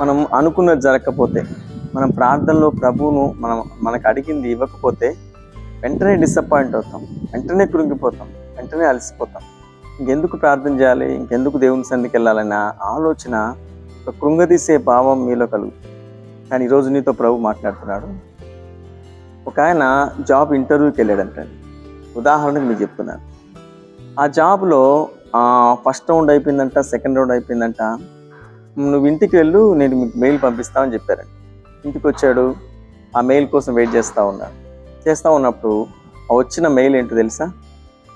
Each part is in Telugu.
మనం అనుకున్నది జరగకపోతే మనం ప్రార్థనలో ప్రభువును మనం మనకు అడిగింది ఇవ్వకపోతే వెంటనే డిసప్పాయింట్ అవుతాం వెంటనే కృంగిపోతాం వెంటనే అలసిపోతాం. ఇంకెందుకు ప్రార్థన చేయాలి? ఇంకెందుకు దేవుని సన్నిధికి వెళ్ళాలన్న ఆలోచన ఒక కృంగదీసే భావం మీలో కలుగుతుంది. కానీ ఈరోజు నీతో ప్రభు మాట్లాడుతున్నాడు. ఒక ఆయన జాబ్ ఇంటర్వ్యూకి వెళ్ళాడంట. ఉదాహరణకు మీకు చెప్తున్నాను. ఆ జాబ్లో ఫస్ట్ రౌండ్ అయిపోయిందంట సెకండ్ రౌండ్ అయిపోయిందంట. నువ్వు ఇంటికి వెళ్ళు నేను మీకు మెయిల్ పంపిస్తామని చెప్పారండి. ఇంటికి వచ్చాడు ఆ మెయిల్ కోసం వెయిట్ చేస్తూ ఉన్నాడు చేస్తూ ఉన్నప్పుడు ఆ వచ్చిన మెయిల్ ఏంటో తెలుసా?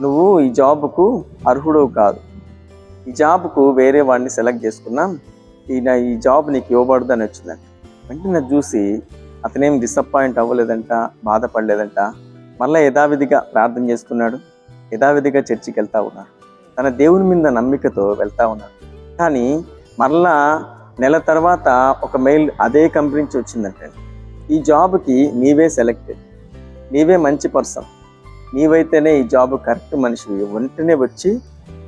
నువ్వు ఈ జాబ్కు అర్హుడు కాదు. ఈ జాబ్కు వేరే వాడిని సెలెక్ట్ చేసుకున్నాం ఈయన ఈ జాబ్ నీకు ఇవ్వబడదు అని వచ్చిందంట. వెంటనే చూసి అతనేం డిసప్పాయింట్ అవ్వలేదంట బాధపడలేదంట మళ్ళీ యథావిధిగా ప్రార్థన చేసుకున్నాడు యథావిధిగా చర్చికి వెళ్తా ఉన్నాడు తన దేవుని మీద నమ్మికతో వెళ్తా ఉన్నాడు కానీ మరలా నెల తర్వాత ఒక మెయిల్ అదే కంపెనీ నుంచి వచ్చిందంటే ఈ జాబ్కి నీవే సెలెక్టెడ్ నీవే మంచి పర్సన్ నీవైతేనే ఈ జాబ్ కరెక్ట్ మనిషి వెంటనే వచ్చి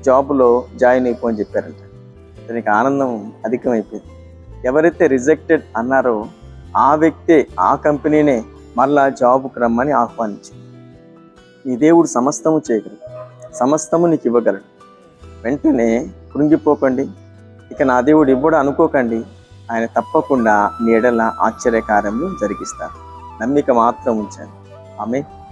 జాబ్లో జాయిన్ అయిపో అని చెప్పారంట. దానికి ఆనందం అధికమైపోయింది. ఎవరైతే రిజెక్టెడ్ అన్నారో ఆ వ్యక్తే ఆ కంపెనీనే మళ్ళా జాబ్కి రమ్మని ఆహ్వానించింది. ఈ దేవుడు సమస్తము చేయగలడు సమస్తము నీకు ఇవ్వగలడు. వెంటనే కృంగిపోకండి. ఇక నా దేవుడు ఇవ్వడు అనుకోకండి. ఆయన తప్పకుండా నీ ఎడల ఆశ్చర్యకార్యములు జరిగిస్తారు. నమ్మిక మాత్రం ఉంచండి. ఆమె